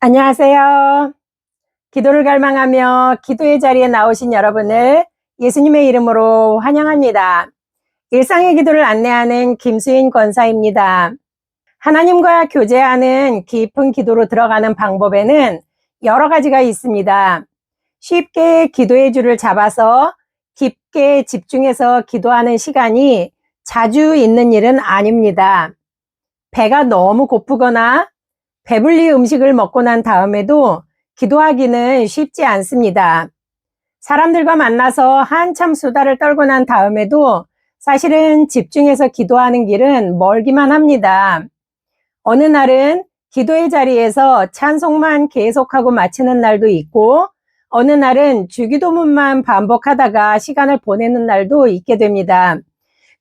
안녕하세요. 기도를 갈망하며 기도의 자리에 나오신 여러분을 예수님의 이름으로 환영합니다. 일상의 기도를 안내하는 김수인 권사입니다. 하나님과 교제하는 깊은 기도로 들어가는 방법에는 여러 가지가 있습니다. 쉽게 기도의 줄을 잡아서 깊게 집중해서 기도하는 시간이 자주 있는 일은 아닙니다. 배가 너무 고프거나 배불리 음식을 먹고 난 다음에도 기도하기는 쉽지 않습니다. 사람들과 만나서 한참 수다를 떨고 난 다음에도 사실은 집중해서 기도하는 길은 멀기만 합니다. 어느 날은 기도의 자리에서 찬송만 계속하고 마치는 날도 있고, 어느 날은 주기도문만 반복하다가 시간을 보내는 날도 있게 됩니다.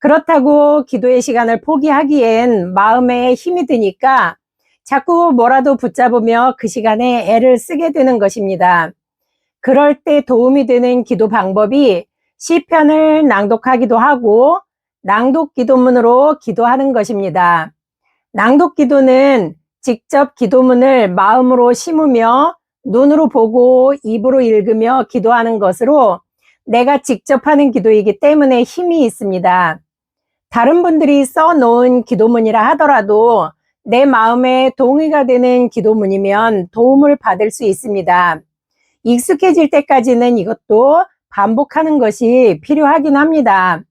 그렇다고 기도의 시간을 포기하기엔 마음에 힘이 드니까 자꾸 뭐라도 붙잡으며 그 시간에 애를 쓰게 되는 것입니다. 그럴 때 도움이 되는 기도 방법이 시편을 낭독하기도 하고 낭독 기도문으로 기도하는 것입니다. 낭독 기도는 직접 기도문을 마음으로 심으며 눈으로 보고 입으로 읽으며 기도하는 것으로 내가 직접 하는 기도이기 때문에 힘이 있습니다. 다른 분들이 써놓은 기도문이라 하더라도 내 마음에 동의가 되는 기도문이면 도움을 받을 수 있습니다. 익숙해질 때까지는 이것도 반복하는 것이 필요하긴 합니다.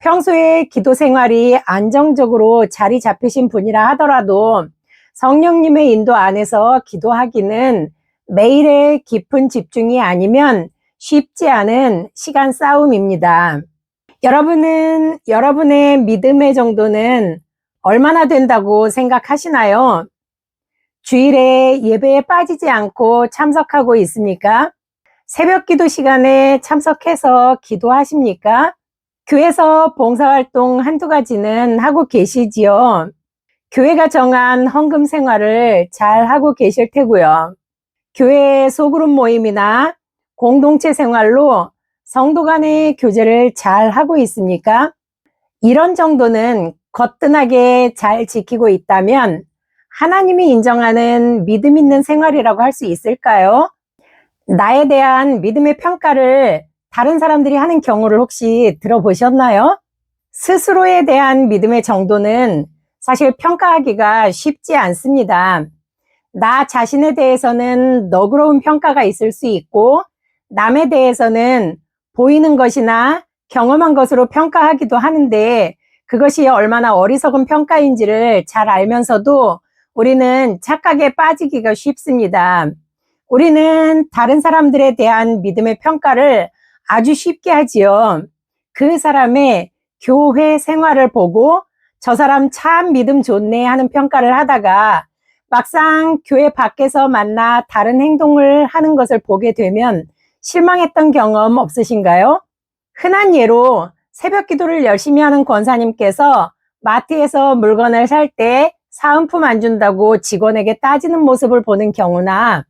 평소에 기도 생활이 안정적으로 자리 잡히신 분이라 하더라도 성령님의 인도 안에서 기도하기는 매일의 깊은 집중이 아니면 쉽지 않은 시간 싸움입니다. 여러분은 여러분의 믿음의 정도는 얼마나 된다고 생각하시나요? 주일에 예배에 빠지지 않고 참석하고 있습니까? 새벽 기도 시간에 참석해서 기도하십니까? 교회에서 봉사활동 한두 가지는 하고 계시지요. 교회가 정한 헌금 생활을 잘 하고 계실 테고요. 교회 소그룹 모임이나 공동체 생활로 성도 간의 교제를 잘 하고 있습니까? 이런 정도는 거뜬하게 잘 지키고 있다면 하나님이 인정하는 믿음 있는 생활이라고 할 수 있을까요? 나에 대한 믿음의 평가를 다른 사람들이 하는 경우를 혹시 들어보셨나요? 스스로에 대한 믿음의 정도는 사실 평가하기가 쉽지 않습니다. 나 자신에 대해서는 너그러운 평가가 있을 수 있고, 남에 대해서는 보이는 것이나 경험한 것으로 평가하기도 하는데, 그것이 얼마나 어리석은 평가인지를 잘 알면서도 우리는 착각에 빠지기가 쉽습니다. 우리는 다른 사람들에 대한 믿음의 평가를 아주 쉽게 하지요. 그 사람의 교회 생활을 보고 저 사람 참 믿음 좋네 하는 평가를 하다가 막상 교회 밖에서 만나 다른 행동을 하는 것을 보게 되면 실망했던 경험 없으신가요? 흔한 예로 새벽 기도를 열심히 하는 권사님께서 마트에서 물건을 살 때 사은품 안 준다고 직원에게 따지는 모습을 보는 경우나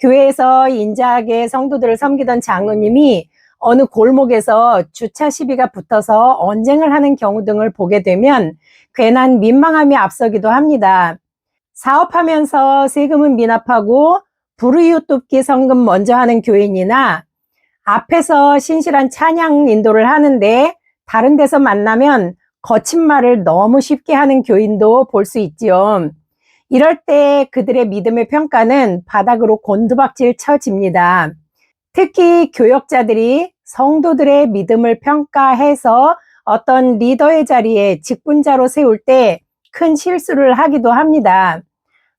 교회에서 인자하게 성도들을 섬기던 장로님이 어느 골목에서 주차 시비가 붙어서 언쟁을 하는 경우 등을 보게 되면 괜한 민망함이 앞서기도 합니다. 사업하면서 세금은 미납하고 불우이웃 돕기 성금 먼저 하는 교인이나 앞에서 신실한 찬양 인도를 하는데 다른 데서 만나면 거친 말을 너무 쉽게 하는 교인도 볼 수 있지요. 이럴 때 그들의 믿음의 평가는 바닥으로 곤두박질 쳐집니다. 특히 교역자들이 성도들의 믿음을 평가해서 어떤 리더의 자리에 직분자로 세울 때 큰 실수를 하기도 합니다.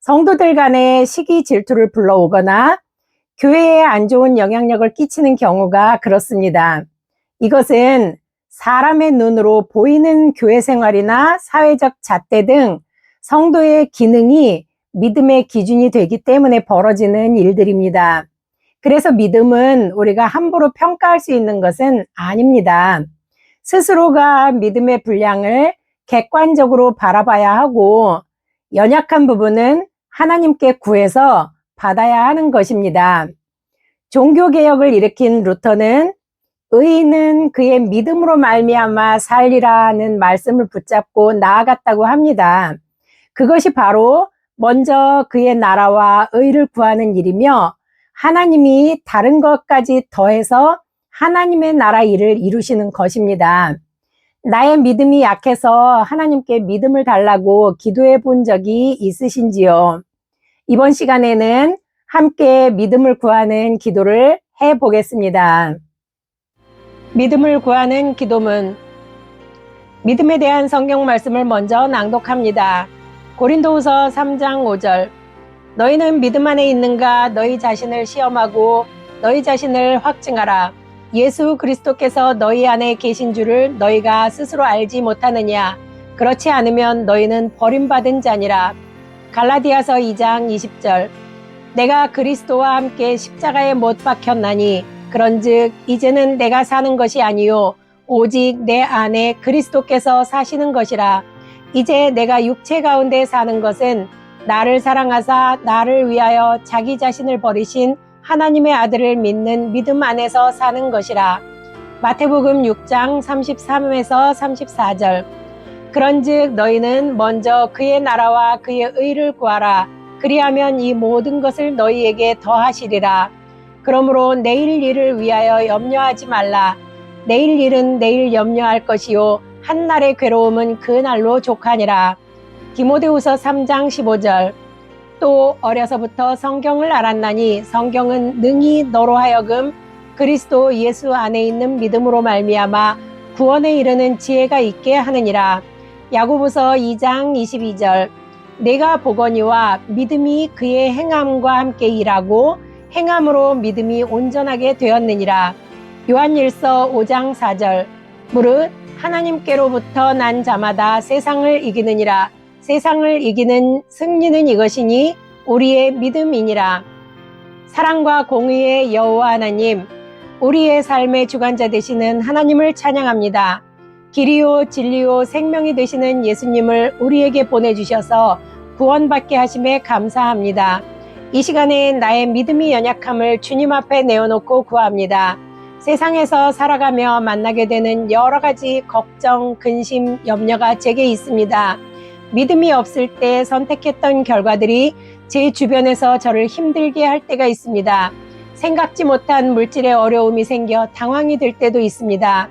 성도들 간의 시기 질투를 불러오거나 교회에 안 좋은 영향력을 끼치는 경우가 그렇습니다. 이것은 사람의 눈으로 보이는 교회 생활이나 사회적 잣대 등 성도의 기능이 믿음의 기준이 되기 때문에 벌어지는 일들입니다. 그래서 믿음은 우리가 함부로 평가할 수 있는 것은 아닙니다. 스스로가 믿음의 분량을 객관적으로 바라봐야 하고 연약한 부분은 하나님께 구해서 받아야 하는 것입니다. 종교개혁을 일으킨 루터는 의인은 그의 믿음으로 말미암아 살리라는 말씀을 붙잡고 나아갔다고 합니다. 그것이 바로 먼저 그의 나라와 의를 구하는 일이며 하나님이 다른 것까지 더해서 하나님의 나라 일을 이루시는 것입니다. 나의 믿음이 약해서 하나님께 믿음을 달라고 기도해 본 적이 있으신지요? 이번 시간에는 함께 믿음을 구하는 기도를 해 보겠습니다. 믿음을 구하는 기도문. 믿음에 대한 성경 말씀을 먼저 낭독합니다. 고린도후서 3장 5절. 너희는 믿음 안에 있는가 너희 자신을 시험하고 너희 자신을 확증하라. 예수 그리스도께서 너희 안에 계신 줄을 너희가 스스로 알지 못하느냐? 그렇지 않으면 너희는 버림받은 자니라. 갈라디아서 2장 20절. 내가 그리스도와 함께 십자가에 못 박혔나니 그런즉 이제는 내가 사는 것이 아니요 오직 내 안에 그리스도께서 사시는 것이라. 이제 내가 육체 가운데 사는 것은 나를 사랑하사 나를 위하여 자기 자신을 버리신 하나님의 아들을 믿는 믿음 안에서 사는 것이라. 마태복음 6장 33에서 34절. 그런즉 너희는 먼저 그의 나라와 그의 의를 구하라. 그리하면 이 모든 것을 너희에게 더하시리라. 그러므로 내일 일을 위하여 염려하지 말라. 내일 일은 내일 염려할 것이요 한날의 괴로움은 그 날로 족하니라. 디모데후서 3장 15절. 또 어려서부터 성경을 알았나니 성경은 능히 너로 하여금 그리스도 예수 안에 있는 믿음으로 말미암아 구원에 이르는 지혜가 있게 하느니라. 야고보서 2장 22절. 내가 보거니와 믿음이 그의 행함과 함께 일하고 행함으로 믿음이 온전하게 되었느니라. 요한일서 5장 4절. 무릇 하나님께로부터 난 자마다 세상을 이기느니라. 세상을 이기는 승리는 이것이니 우리의 믿음이니라. 사랑과 공의의 여호와 하나님, 우리의 삶의 주관자 되시는 하나님을 찬양합니다. 길이요 진리요 생명이 되시는 예수님을 우리에게 보내주셔서 구원받게 하심에 감사합니다. 이 시간에 나의 믿음이 연약함을 주님 앞에 내어놓고 구합니다. 세상에서 살아가며 만나게 되는 여러 가지 걱정, 근심, 염려가 제게 있습니다. 믿음이 없을 때 선택했던 결과들이 제 주변에서 저를 힘들게 할 때가 있습니다. 생각지 못한 물질의 어려움이 생겨 당황이 될 때도 있습니다.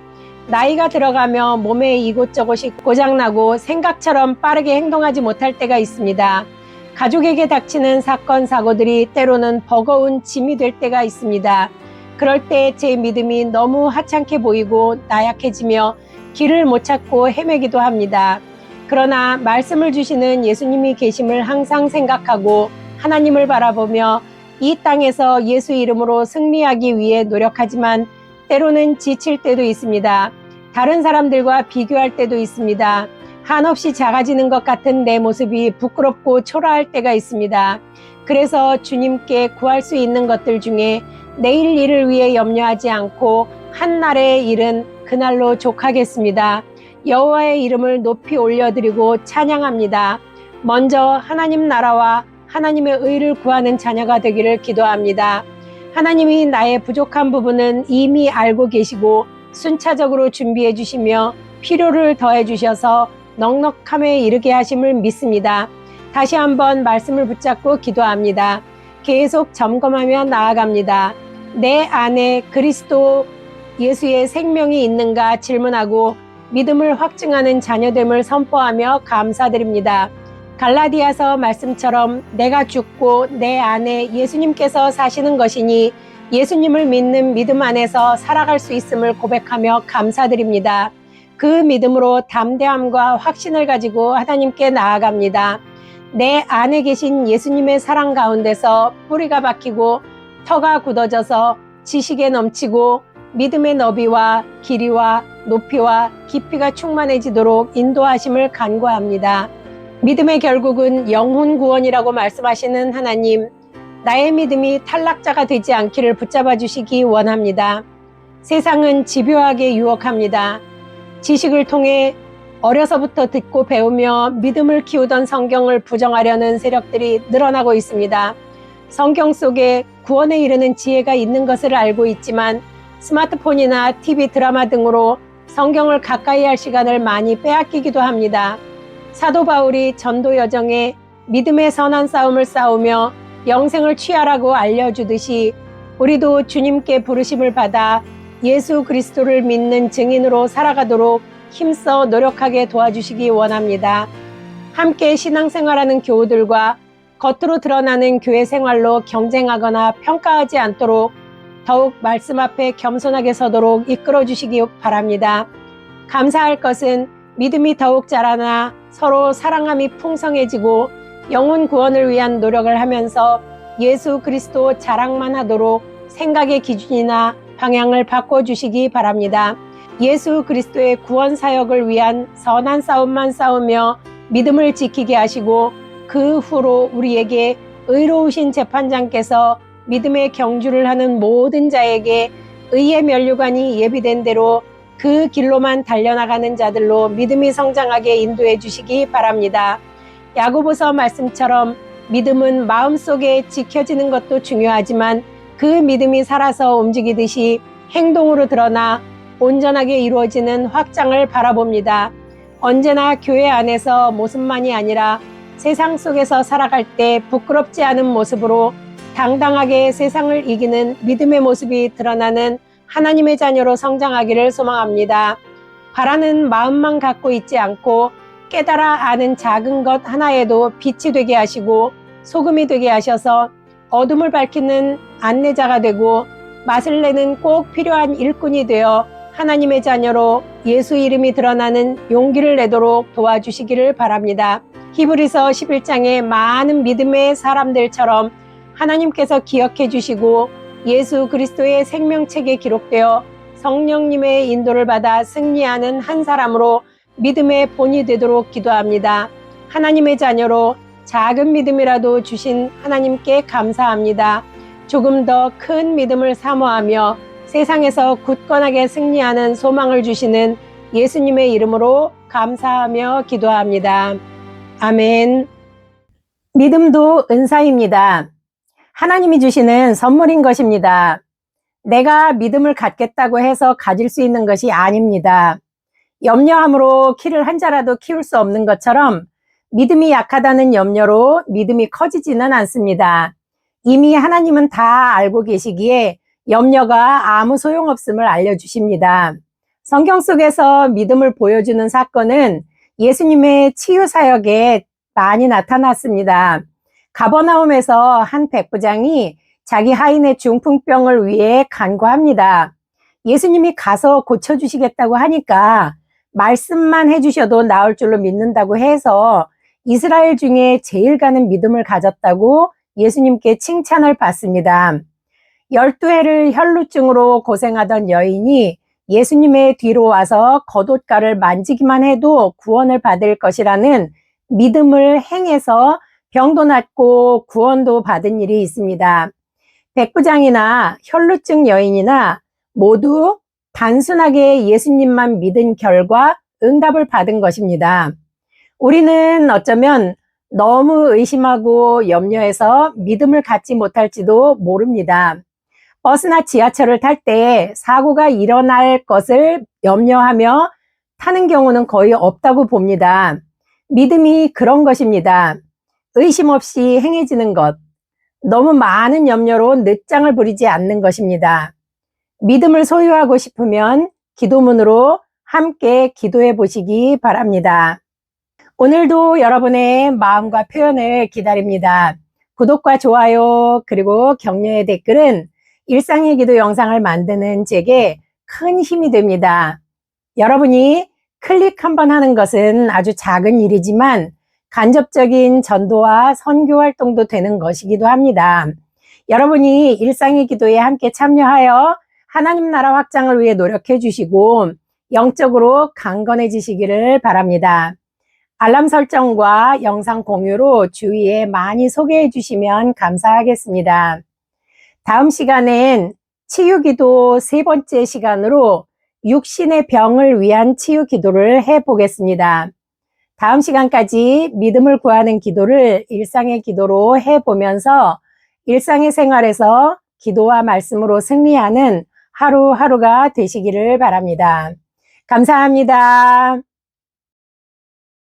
나이가 들어가며 몸에 이곳저곳이 고장나고 생각처럼 빠르게 행동하지 못할 때가 있습니다. 가족에게 닥치는 사건, 사고들이 때로는 버거운 짐이 될 때가 있습니다. 그럴 때 제 믿음이 너무 하찮게 보이고 나약해지며 길을 못 찾고 헤매기도 합니다. 그러나 말씀을 주시는 예수님이 계심을 항상 생각하고 하나님을 바라보며 이 땅에서 예수 이름으로 승리하기 위해 노력하지만 때로는 지칠 때도 있습니다. 다른 사람들과 비교할 때도 있습니다. 한없이 작아지는 것 같은 내 모습이 부끄럽고 초라할 때가 있습니다. 그래서 주님께 구할 수 있는 것들 중에 내일 일을 위해 염려하지 않고 한날의 일은 그날로 족하겠습니다. 여호와의 이름을 높이 올려드리고 찬양합니다. 먼저 하나님 나라와 하나님의 의를 구하는 자녀가 되기를 기도합니다. 하나님이 나의 부족한 부분은 이미 알고 계시고 순차적으로 준비해 주시며 필요를 더해 주셔서 넉넉함에 이르게 하심을 믿습니다. 다시 한번 말씀을 붙잡고 기도합니다. 계속 점검하며 나아갑니다. 내 안에 그리스도 예수의 생명이 있는가 질문하고 믿음을 확증하는 자녀됨을 선포하며 감사드립니다. 갈라디아서 말씀처럼 내가 죽고 내 안에 예수님께서 사시는 것이니 예수님을 믿는 믿음 안에서 살아갈 수 있음을 고백하며 감사드립니다. 그 믿음으로 담대함과 확신을 가지고 하나님께 나아갑니다. 내 안에 계신 예수님의 사랑 가운데서 뿌리가 박히고 터가 굳어져서 지식에 넘치고 믿음의 너비와 길이와 높이와 깊이가 충만해지도록 인도하심을 간구합니다. 믿음의 결국은 영혼 구원이라고 말씀하시는 하나님, 나의 믿음이 탈락자가 되지 않기를 붙잡아 주시기 원합니다. 세상은 집요하게 유혹합니다. 지식을 통해 어려서부터 듣고 배우며 믿음을 키우던 성경을 부정하려는 세력들이 늘어나고 있습니다. 성경 속에 구원에 이르는 지혜가 있는 것을 알고 있지만 스마트폰이나 TV 드라마 등으로 성경을 가까이 할 시간을 많이 빼앗기기도 합니다. 사도 바울이 전도 여정에 믿음의 선한 싸움을 싸우며 영생을 취하라고 알려주듯이 우리도 주님께 부르심을 받아 예수 그리스도를 믿는 증인으로 살아가도록 힘써 노력하게 도와주시기 원합니다. 함께 신앙생활하는 교우들과 겉으로 드러나는 교회 생활로 경쟁하거나 평가하지 않도록 더욱 말씀 앞에 겸손하게 서도록 이끌어 주시기 바랍니다. 감사할 것은 믿음이 더욱 자라나 서로 사랑함이 풍성해지고 영혼 구원을 위한 노력을 하면서 예수 그리스도 자랑만 하도록 생각의 기준이나 방향을 바꿔주시기 바랍니다. 예수 그리스도의 구원 사역을 위한 선한 싸움만 싸우며 믿음을 지키게 하시고 그 후로 우리에게 의로우신 재판장께서 믿음의 경주를 하는 모든 자에게 의의 면류관이 예비된 대로 그 길로만 달려나가는 자들로 믿음이 성장하게 인도해 주시기 바랍니다. 야고보서 말씀처럼 믿음은 마음속에 지켜지는 것도 중요하지만 그 믿음이 살아서 움직이듯이 행동으로 드러나 온전하게 이루어지는 확장을 바라봅니다. 언제나 교회 안에서 모습만이 아니라 세상 속에서 살아갈 때 부끄럽지 않은 모습으로 당당하게 세상을 이기는 믿음의 모습이 드러나는 하나님의 자녀로 성장하기를 소망합니다. 바라는 마음만 갖고 있지 않고 깨달아 아는 작은 것 하나에도 빛이 되게 하시고 소금이 되게 하셔서 어둠을 밝히는 안내자가 되고 맛을 내는 꼭 필요한 일꾼이 되어 하나님의 자녀로 예수 이름이 드러나는 용기를 내도록 도와주시기를 바랍니다. 히브리서 11장의 많은 믿음의 사람들처럼 하나님께서 기억해 주시고 예수 그리스도의 생명책에 기록되어 성령님의 인도를 받아 승리하는 한 사람으로 믿음의 본이 되도록 기도합니다. 하나님의 자녀로 작은 믿음이라도 주신 하나님께 감사합니다. 조금 더 큰 믿음을 사모하며 세상에서 굳건하게 승리하는 소망을 주시는 예수님의 이름으로 감사하며 기도합니다. 아멘. 믿음도 은사입니다. 하나님이 주시는 선물인 것입니다. 내가 믿음을 갖겠다고 해서 가질 수 있는 것이 아닙니다. 염려함으로 키를 한 자라도 키울 수 없는 것처럼 믿음이 약하다는 염려로 믿음이 커지지는 않습니다. 이미 하나님은 다 알고 계시기에 염려가 아무 소용없음을 알려주십니다. 성경 속에서 믿음을 보여주는 사건은 예수님의 치유 사역에 많이 나타났습니다. 가버나움에서 한 백부장이 자기 하인의 중풍병을 위해 간구합니다. 예수님이 가서 고쳐주시겠다고 하니까 말씀만 해주셔도 나을 줄로 믿는다고 해서 이스라엘 중에 제일 가는 믿음을 가졌다고 예수님께 칭찬을 받습니다. 12해를 혈루증으로 고생하던 여인이 예수님의 뒤로 와서 겉옷가를 만지기만 해도 구원을 받을 것이라는 믿음을 행해서 병도 낫고 구원도 받은 일이 있습니다. 백부장이나 혈루증 여인이나 모두 단순하게 예수님만 믿은 결과 응답을 받은 것입니다. 우리는 어쩌면 너무 의심하고 염려해서 믿음을 갖지 못할지도 모릅니다. 버스나 지하철을 탈 때 사고가 일어날 것을 염려하며 타는 경우는 거의 없다고 봅니다. 믿음이 그런 것입니다. 의심 없이 행해지는 것, 너무 많은 염려로 늦장을 부리지 않는 것입니다. 믿음을 소유하고 싶으면 기도문으로 함께 기도해 보시기 바랍니다. 오늘도 여러분의 마음과 표현을 기다립니다. 구독과 좋아요, 그리고 격려의 댓글은 일상의 기도 영상을 만드는 제게 큰 힘이 됩니다. 여러분이 클릭 한 번 하는 것은 아주 작은 일이지만 간접적인 전도와 선교 활동도 되는 것이기도 합니다. 여러분이 일상의 기도에 함께 참여하여 하나님 나라 확장을 위해 노력해 주시고 영적으로 강건해지시기를 바랍니다. 알람 설정과 영상 공유로 주위에 많이 소개해 주시면 감사하겠습니다. 다음 시간엔 치유기도 세 번째 시간으로 육신의 병을 위한 치유 기도를 해 보겠습니다. 다음 시간까지 믿음을 구하는 기도를 일상의 기도로 해 보면서 일상의 생활에서 기도와 말씀으로 승리하는 하루하루가 되시기를 바랍니다. 감사합니다.